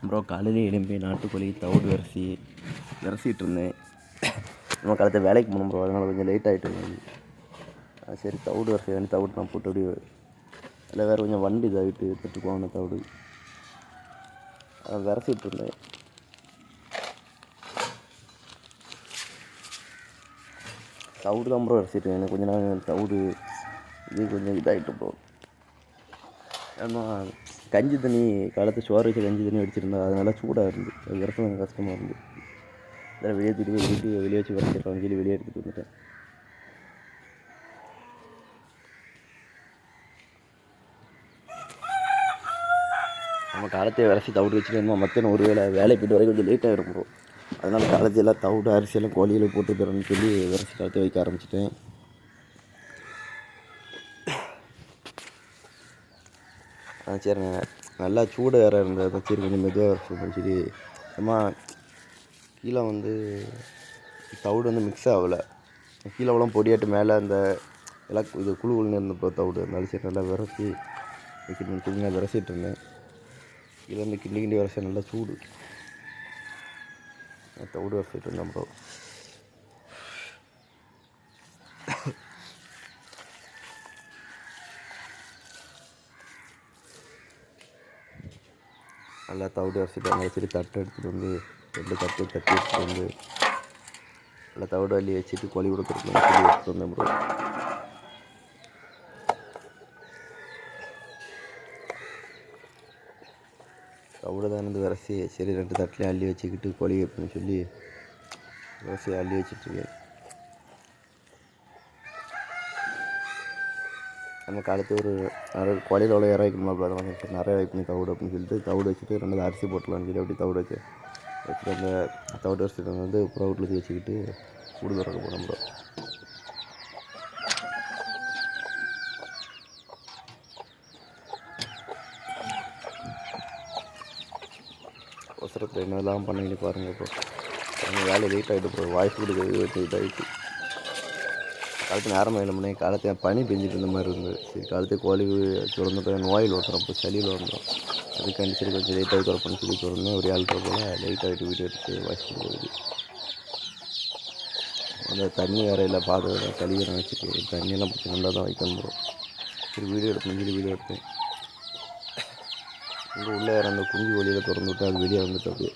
அப்புறம் காலையிலே எழும்பி நாட்டுக்கோழி தவிடு விரசி விரசிட்டு இருந்தேன். நம்ம காலத்தை வேலைக்கு போகணும் ப்ரோ அதனால் கொஞ்சம் லேட் ஆகிட்டு இருந்தது. சரி தவிடு விரசி வேணும் தவிடு நான் போட்டு அப்படியே இல்லை வேறு கொஞ்சம் வண்டி இதாகிட்டு எடுத்துட்டு தவிடு. அதை விரசிட்டு இருந்தேன். தவிடு தான் ப்ரோ விரசிட்டு எனக்கு கொஞ்ச நாள் தவிடு இது கொஞ்சம் இதாகிட்டு ப்ரோ ஏன்னா கஞ்சி தண்ணி காலத்து சோறு வச்சு கஞ்சி தண்ணி அடிச்சிருந்தா அதனால சூடாக இருந்து அது விரசம் கஷ்டமாக இருந்து அதில் வெளியே தூக்கி போய் வீட்டு வெளியே வச்சு விரச்சிருக்காங்க சொல்லி வெளியே எடுத்துகிட்டு வந்துட்டேன். நம்ம காலத்தை விரசி தவிடு வச்சுட்டு மத்தியானம் ஒரு வேளை வேலைக்கு போய்ட்டு வரைக்கும் கொஞ்சம் லேட்டாக ஆகிடும் அதனால் காலத்தையெல்லாம் தவிடு அரிசியெல்லாம் கோழியில் போட்டு தரேன்னு சொல்லி விரசி காலத்தை வைக்க ஆரம்பிச்சிட்டேன். ஆ சரிண்ணே. நல்லா சூடு வேறு இருந்தது. சரி கொஞ்சம் மெதுவாக சொல்லி. சரி அம்மா கீழே வந்து தவிடு வந்து மிக்ஸ் ஆகலை. கீழே அவ்வளோ பொடியாட்டு மேலே அந்த எல்லாம் இது குழு குழுன்னு இருந்தப்போ தவிடு அதனால சரி நல்லா விரசி வைக்கணும். குழுங்க விரசிட்டு இருந்தேன். கீழே வந்து கிண்டி கிண்டி விரச நல்லா சூடு. தவிடு விரசிட்டு இருந்தேன் ப்ரோ நல்லா தவிடு அரைச்சிட்டு வச்சுட்டு தட்டை எடுத்துகிட்டு வந்து ரெண்டு தட்டு தட்டி எடுத்துகிட்டு வந்து நல்லா தவிடு அள்ளி வச்சுட்டு கோழி கொடுத்துருக்கணும் சொல்லி எடுத்துகிட்டு வந்தேன் ப்ரோ. தவிடு தான் இருந்து விரசி சரி ரெண்டு தட்டிலையும் அள்ளி வச்சுக்கிட்டு கோழி வைப்பேன்னு சொல்லி விரசி அள்ளி வச்சுட்ருக்கேன் நம்ம காலத்து ஒரு நிறைய கோழியில் எவ்வளோ இற வைக்கணுமா அப்போ அதெல்லாம் நிறைய வைக்கணும் தவிடு அப்படின்னு சொல்லிட்டு தவிடு வச்சுட்டு ரெண்டு அரிசி போட்டலாம்னு சொல்லி அப்படி தவிடு வச்சு வச்சுட்டு அந்த தவிடு அரிசி வந்து ப்ரௌட்டில் ஊற்றி வச்சுக்கிட்டு கூடு திறக்க போனோம் ப்ரோ அவசரத்தில் என்னெல்லாம் பண்ணிக்கிட்டு பாருங்கள் ப்ரோ வேலை லேட் ஆகிட்டு ப்ரோ வாய்ஸ் கொடுக்குறது வச்சு இதாகிட்டு காலத்தில் நேரமாக எழுமனே காலத்தில் பனி பெஞ்சிட்டு இருந்த மாதிரி இருந்தது. சரி காலத்தை கோழி திறந்துட்டு நோயில் ஓட்டுறோம் அப்போ சளியில் வந்துடும் அதுக்காண்டி சரி கொஞ்சம் லேட்டாக திறப்பேன்னு சொல்லி திறந்தேன் ஒரு ஆள் போல் லேட் ஆகிட்டு வீடியோ எடுத்து வாஷ் பண்ணுறது அந்த தண்ணி வேற இல்லை பார்த்து கழுவி வச்சுட்டு தண்ணியெல்லாம் பிடிச்சி நல்லா தான் வைக்க முடியும் சரி வீடியோ எடுப்பேன் சொல்லி வீடியோ எடுத்தேன். இங்கே உள்ளே வேறு அந்த குஞ்சு வெளியில் திறந்து விட்டு அது வெளியே வந்துட்டு அப்படியே.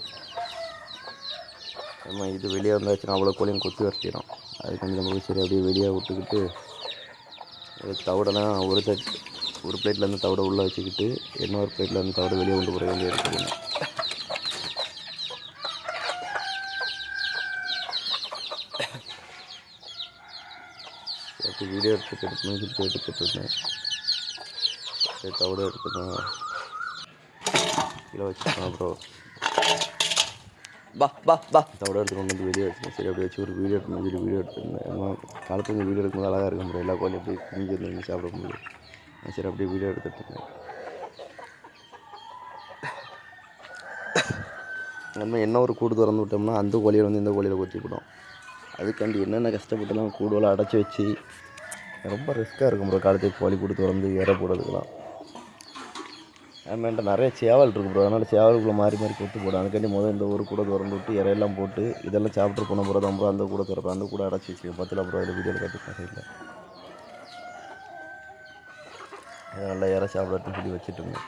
நம்ம இது வெளியே வந்தாச்சுன்னா அவ்வளோ கோழியும் கொத்தி வரட்டிடும். அது கொஞ்சம் போய் சரி அப்படியே வெளியே விட்டுக்கிட்டு அது தவிடெல்லாம் ஒரு தட் ஒரு பிளேட்டில் இருந்து தவிட உள்ளே வச்சுக்கிட்டு இன்னொரு பிளேட்டில் இருந்து தவிட வெளியே கொண்டு போகிற வேண்டிய இருக்குது அப்படி வீடியோ எடுத்துகிட்டு எடுத்துன்னு சொல்லிட்டு எடுத்துகிட்டு இருந்தேன் சரி தவிட எடுத்துக்கலாம் கிலோ வச்சுக்கலாம் அப்புறம் பா பா பா தவிட எடுத்து கொண்டு வந்து வீடியோ எடுத்தேன் சரி அப்படியே வச்சு ஒரு வீடியோ எடுத்து சொல்லி வீடியோ எடுத்துருந்தேன் ஏன்னா காலத்து கொஞ்சம் வீடியோ எடுக்கும்போது அழகாக இருக்கும் ப்ரோ எல்லா கோழியும் அப்படியே குஞ்சு இருந்து சாப்பிட முடியும் சரி அப்படியே வீடியோ எடுத்துட்டு இருந்தேன் நம்ம என்ன ஒரு கூடு திறந்து விட்டோம்னா அந்த கோழியை வந்து இந்த கோழியில் கொத்திவிடும் அதுக்காண்டி என்னென்ன கஷ்டப்பட்டுலாம் கூடுவெல்லாம் அடைச்சி வச்சு ரொம்ப ரிஸ்க்காக இருக்கும் ப்ரோ காலத்துக்கு கோழி கூடு திறந்து ஏற போடுறதுக்கெல்லாம் நம்மகிட்ட நிறைய சேவல் இருக்குது ப்ரோ அதனால் சேவலுக்குள்ளே மாறி மாறி கொத்து போடும் அதுக்காண்டி முதல் இந்த ஒரு கூட திறந்து விட்டு இறையெல்லாம் போட்டு இதெல்லாம் சாப்பிட்டு போன ப்ரோ தான் ப்ரோ அந்த கூட திறப்பேன். அந்த கூட அடைச்சி வச்சுக்கோ பத்தில் ப்ரோ அதில் வீடியோ கட்டிருக்கேன் சைடில் இதை நல்லா இறை சாப்பிடட்டுன்னு சொல்லி வச்சுட்டு இருந்தேன்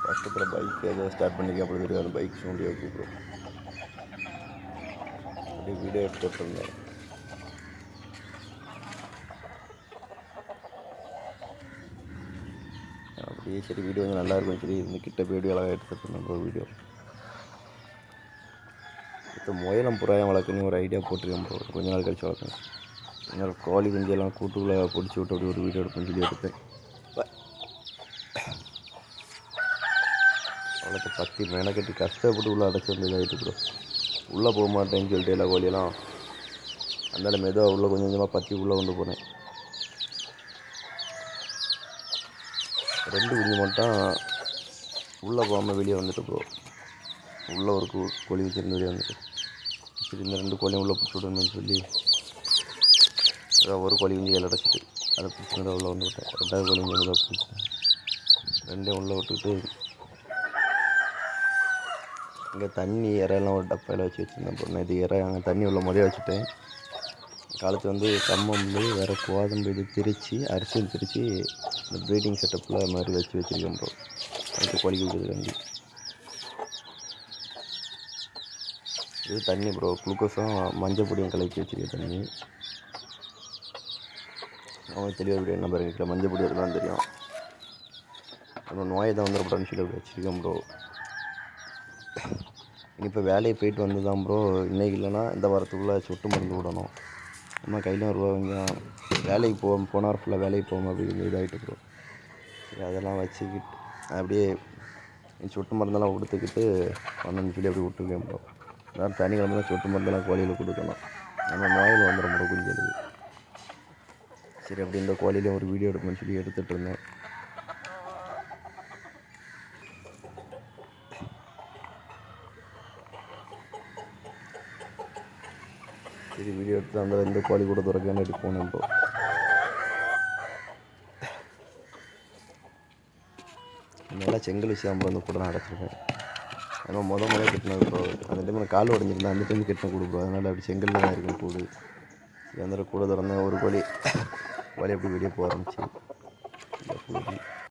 ஃபஸ்ட்டு பைக் ஏதோ ஸ்டார்ட் பண்ணிக்க அப்படி தெரியாது பைக் சவுண்ட் கூப்பிடும் அப்படி வீடியோ போட்டிருந்தேன் அப்படியே சரி வீடியோ கொஞ்சம் நல்லா இருக்கும் சரி இந்த கிட்ட போய் வீடியோ அழகாக எடுத்துகிட்டு நம்ம வீடியோ. இப்போ முயலம் புறாயம் வளர்க்கணும் ஒரு ஐடியா போட்டிருக்கேன் ப்ரோ கொஞ்ச நாள் கழிச்சு வளர்க்கணும். நாள் கோழி குஞ்செல்லாம் கூட்டுக்குள்ளே பிடிச்சி விட்டு அப்படி ஒரு வீடியோ எடுப்பேன் சொல்லி எடுத்தேன். அவ்வளோக்கு பத்தி மெனக்கட்டி கஷ்டப்பட்டு உள்ளே அடைச்சி வந்து இதாகிட்டு ப்ரோ உள்ளே போக மாட்டேன்னு சொல்லிட்டு எல்லா கோழியெல்லாம். அதனால் மெதுவாக உள்ளே கொஞ்சம் கொஞ்சமாக பற்றி உள்ளே கொண்டு போனேன். ரெண்டு குஞ்சு மட்டும் உள்ளே போகாமல் வெளியே வந்துட்டு ப்ரோ உள்ளே ஒரு கு- கோழி வச்சிருந்து வெளியே வந்துட்டு. சரி இந்த ரெண்டு கோழியும் உள்ளே பிடிச்சி விடணும்னு சொல்லி ஒரு கோழி குஞ்சு கையில் அடைச்சிட்டு அதை பிடிச்சி உள்ளே வந்து விட்டேன் ரெண்டாவது கோழி குஞ்சு தான் ரெண்டையும் உள்ளே விட்டுக்கிட்டு இங்கே தண்ணி இறையெல்லாம் ஒரு டப்பையில் வச்சு வச்சுருந்தேன் பொண்ணு. இது இறை அங்கே தண்ணி உள்ள முதல்ல வச்சுட்டேன். காலத்து வந்து கம்மம்பு வேறு கோதம்பு இது திரித்து அரிசியில் திரித்து இந்த ப்ரீடிங் செட்டப்பில் மாதிரி வச்சு வச்சுருக்கேன் ப்ரோ அதுக்கு கோழி கொடுக்குறதுக்காண்டி இது தண்ணி ப்ரோ குளுக்கோஸும் மஞ்சள் பொடியும் கலக்கி வச்சுருக்கேன் தண்ணி. அவன் தெளிவாக இப்படி என்ன பாருங்க மஞ்சள் பொடி அதெல்லாம் தெரியும். அப்புறம் நோயை தான் வந்துடப்படான்னு சொல்லி அப்படி வச்சுருக்கேன் ப்ரோ இப்போ வேலையை போயிட்டு வந்து தான் ப்ரோ இன்றைக்கி இல்லைன்னா இந்த வாரத்துக்குள்ளே சொட்டு மருந்து விடணும். நம்ம கையிலும் வருவாங்க வேலைக்கு போவோம் போன வாரம் ஃபுல்லாக வேலைக்கு போவோம் அப்படி கொஞ்சம் இதாகிட்டு ப்ரோ சரி அதெல்லாம் வச்சுக்கிட்டு அப்படியே சொட்டு மருந்தெல்லாம் கொடுத்துக்கிட்டு பண்ணணும்னு சொல்லி அப்படி விட்டுருக்கேன் ப்ரோ அதான் சனிக்கிழமை தான் சொட்டு மருந்தெல்லாம் கோழியில் கொடுக்கணும். நம்ம நோயில் வந்துடும் ப்ரோ குஞ்சலுக்கு சரி அப்படி இந்த கோழியில ஒரு வீடியோ எடுக்கணும்னு சொல்லி எடுத்துகிட்டு இருந்தேன். சரி வீடியோ எடுத்து அந்த இந்த கோழி கூட துறக்கன்னு எடுத்து போனேன் இப்போ நல்லா செங்கல் வச்சு நம்ம வந்து கூட அடைச்சிருக்கேன் ஏன்னா முத முறை கட்டினது ப்ரோ அந்த டைம் கால் உடஞ்சிருந்தேன் அந்த டைம் கட்டின கூடு ப்ரோ அதனால் அப்படி செங்கல் தான் இருக்கும் கூடு அந்த கூட திறந்தேன் ஒரு கோழி வழி அப்படி வெளியே போக ஆரம்பிச்சு